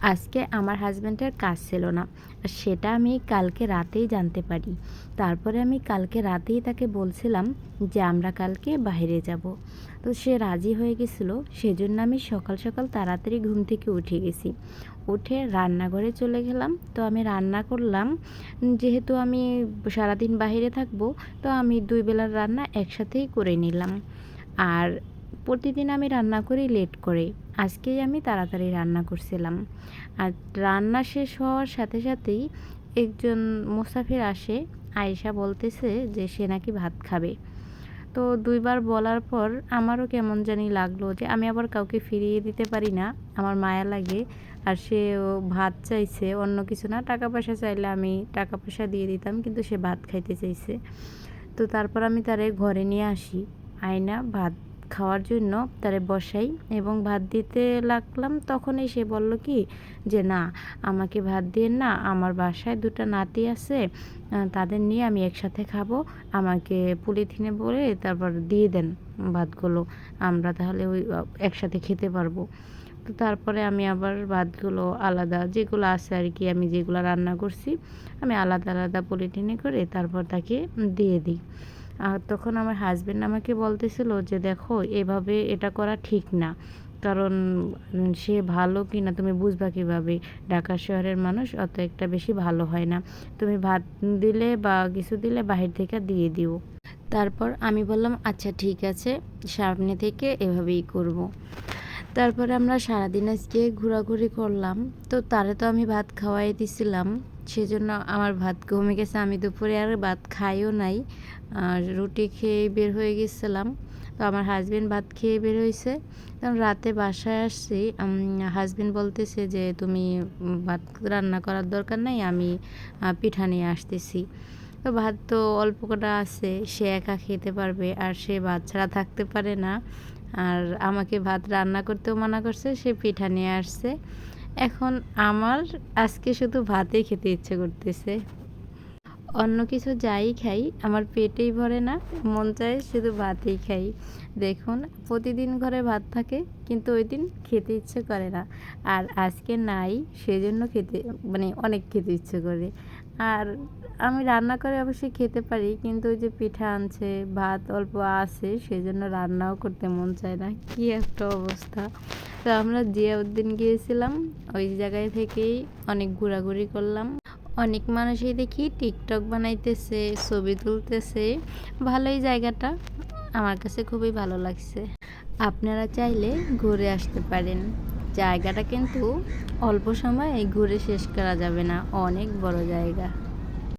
আজকে আমার হাজব্যান্ডের কাজ ছিল না। সেটা আমি কালকে রাতেই জানতে পারি। তারপরে আমি কালকে রাতেই তাকে বলছিলাম যে, আমরা কালকে বাইরে যাব। তো সে রাজি হয়ে গেছিল। সেজন্য আমি সকাল সকাল তাড়াতাড়ি ঘুম থেকে উঠে গেছি। উঠে রান্নাঘরে চলে গেলাম। তো আমি রান্না করলাম। যেহেতু আমি সারাদিন বাইরে থাকব, তো আমি দুই বেলার রান্না একসাথেই করে নিলাম। আর প্রতিদিন আমি রান্না করি লেট করে আজকেই আমি তাড়াতাড়ি রান্না করছিলাম। আর রান্না শেষ হওয়ার সাথে সাথেই একজন মুসাফির আসে, আয়েশা বলতেছে যে সে নাকি ভাত খাবে। তো দুইবার বলার পর আমারও কেমন জানি লাগল যে আমি আবার কাউকে ফিরিয়ে দিতে পারি না, আমার মায়া লাগে। আর সে ভাত চাইছে, অন্য কিছু না, টাকা পয়সা চাইলে আমি টাকা পয়সা দিয়ে দিতাম, কিন্তু সে ভাত খাইতে চাইছে। তো তারপর আমি তারে ঘরে নিয়ে আসি। আয়না, ভাত খাওয়ার জন্য তারে বসাই এবং ভাত দিতে লাগলাম। তখনই সে বলল কি, যে না, আমাকে ভাত দিয়ে না, আমার বাসায় দুটো নাতি আছে তাদের নিয়ে আমি একসাথে খাব, আমাকে পুলিথিনে বলে তারপর দিয়ে দেন ভাতগুলো, আমরা তাহলে ওই একসাথে খেতে পারব। তো তারপরে আমি আবার ভাতগুলো আলাদা, যেগুলো আছে আর কি, আমি যেগুলো রান্না করছি, আমি আলাদা আলাদা পলিথিনে করে তারপর তাকে দিয়ে দিই। আর তখন আমার হাজব্যান্ড আমাকে বলতেছিল যে, দেখো, এভাবে এটা করা ঠিক না। কারণ সে ভালো কি না তুমি বুঝবা কীভাবে? ঢাকা শহরের মানুষ অত একটা বেশি ভালো হয় না। তুমি ভাত দিলে বা কিছু দিলে বাহির থেকে দিয়ে দিও। তারপর আমি বললাম আচ্ছা ঠিক আছে, সামনে থেকে এভাবেই করব। তারপরে আমরা সারাদিন আজকে ঘোরাঘুরি করলাম। তো তারে তো আমি ভাত খাওয়াই দিছিলাম। সেজন্য আমার ভাত কমে গেছে। আমি দুপুরে আর ভাত খাইও নাই, আর রুটি খেয়ে বের হয়ে গেছিলাম। তো আমার হাজব্যান্ড ভাত খেয়ে বের হয়েছে। তখন রাতে বাসায় আসছি হাজব্যান্ড বলতেছে যে, তুমি ভাত রান্না করার দরকার নাই, আমি পিঠা নিয়ে আসতেছি। তো ভাত তো অল্প কটা আছে, সে একা খেতে পারবে, আর সে ভাত ছাড়া থাকতে পারে না। আর আমাকে ভাত রান্না করতেও মানা করছে, সে পিঠা নিয়ে আসছে। এখন আমার আজকে শুধু ভাতেই খেতে ইচ্ছে করতেছে। অন্য কিছু যাই খাই, আমার পেটেই ভরে না, মন চায় শুধু ভাতেই খাই। দেখুন, প্রতিদিন ঘরে ভাত থাকে, কিন্তু ওই দিন খেতে ইচ্ছে করে না। আর আজকে নাই, সেজন্য খেতে মানে অনেক খেতে ইচ্ছে করে। আর আমি রান্না করে অবশ্যই খেতে পারি, কিন্তু ওই যে পিঠা আনছে, ভাত অল্প আছে, সেজন্য রান্নাও করতে মন চায় না। কি একটা অবস্থা। তো আমরা জিয়াউদ্দিন গিয়েছিলাম, ওই জায়গায় থেকেই অনেক ঘোরাঘুরি করলাম। অনেক মানুষই দেখি টিকটক বানাইতেছে, ছবি তুলতেছে, ভালোই জায়গাটা, আমার কাছে খুবই ভালো লাগছে। আপনারা চাইলে ঘুরে আসতে পারেন। জায়গাটা কিন্তু অল্প সময়ে ঘুরে শেষ করা যাবে না, অনেক বড় জায়গা।